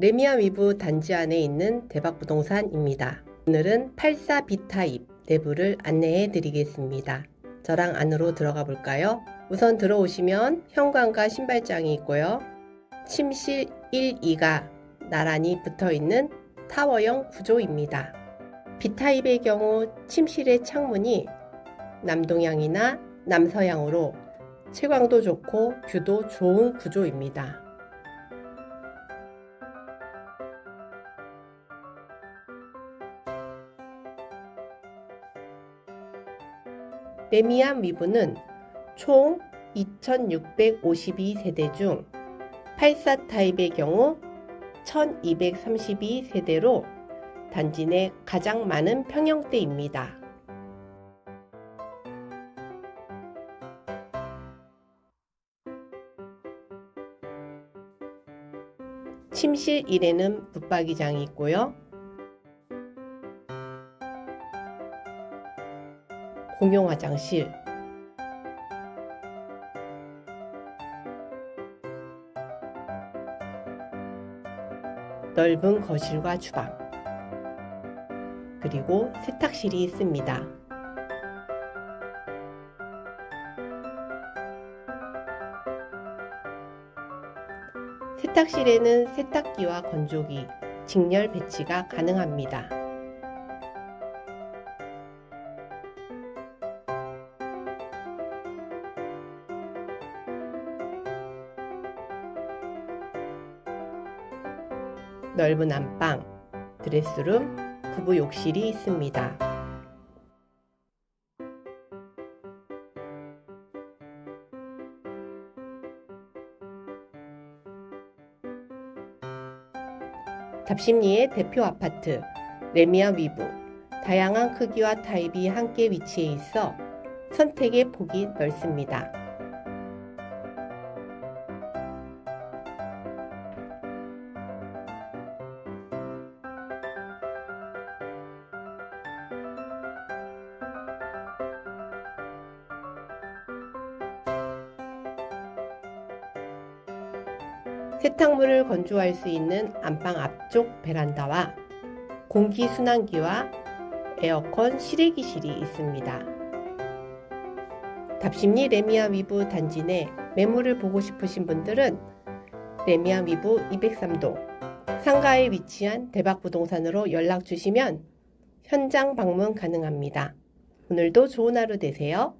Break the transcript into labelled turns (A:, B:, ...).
A: 레미아 위브 단지 안에 있는 대박부동산입니다. 오늘은 84 B타입 내부를 안내해 드리겠습니다. 저랑 안으로 들어가 볼까요? 우선 들어오시면 현관과 신발장이 있고요. 침실 1, 2가 나란히 붙어 있는 타워형 구조입니다. B타입의 경우 침실의 창문이 남동향이나 남서향으로 채광도 좋고 뷰도 좋은 구조입니다. 레미안 위브는 총 2652세대 중84 타입의 경우 1232세대로 단지 내 가장 많은 평형대입니다. 침실 1에는 붙박이장이 있고요. 공용 화장실, 넓은 거실과 주방, 그리고 세탁실이 있습니다. 세탁실에는 세탁기와 건조기, 직렬 배치가 가능합니다. 넓은 안방, 드레스룸, 부부 욕실이 있습니다. 답심리의 대표 아파트 레미아 위브 다양한 크기와 타입이 함께 위치해 있어 선택의 폭이 넓습니다. 세탁물을 건조할 수 있는 안방 앞쪽 베란다와 공기 순환기와 에어컨 실외기실이 있습니다. 답심리 레미아 위브 단지 내 매물을 보고 싶으신 분들은 레미아 위브 203동 상가에 위치한 대박부동산으로 연락 주시면 현장 방문 가능합니다. 오늘도 좋은 하루 되세요.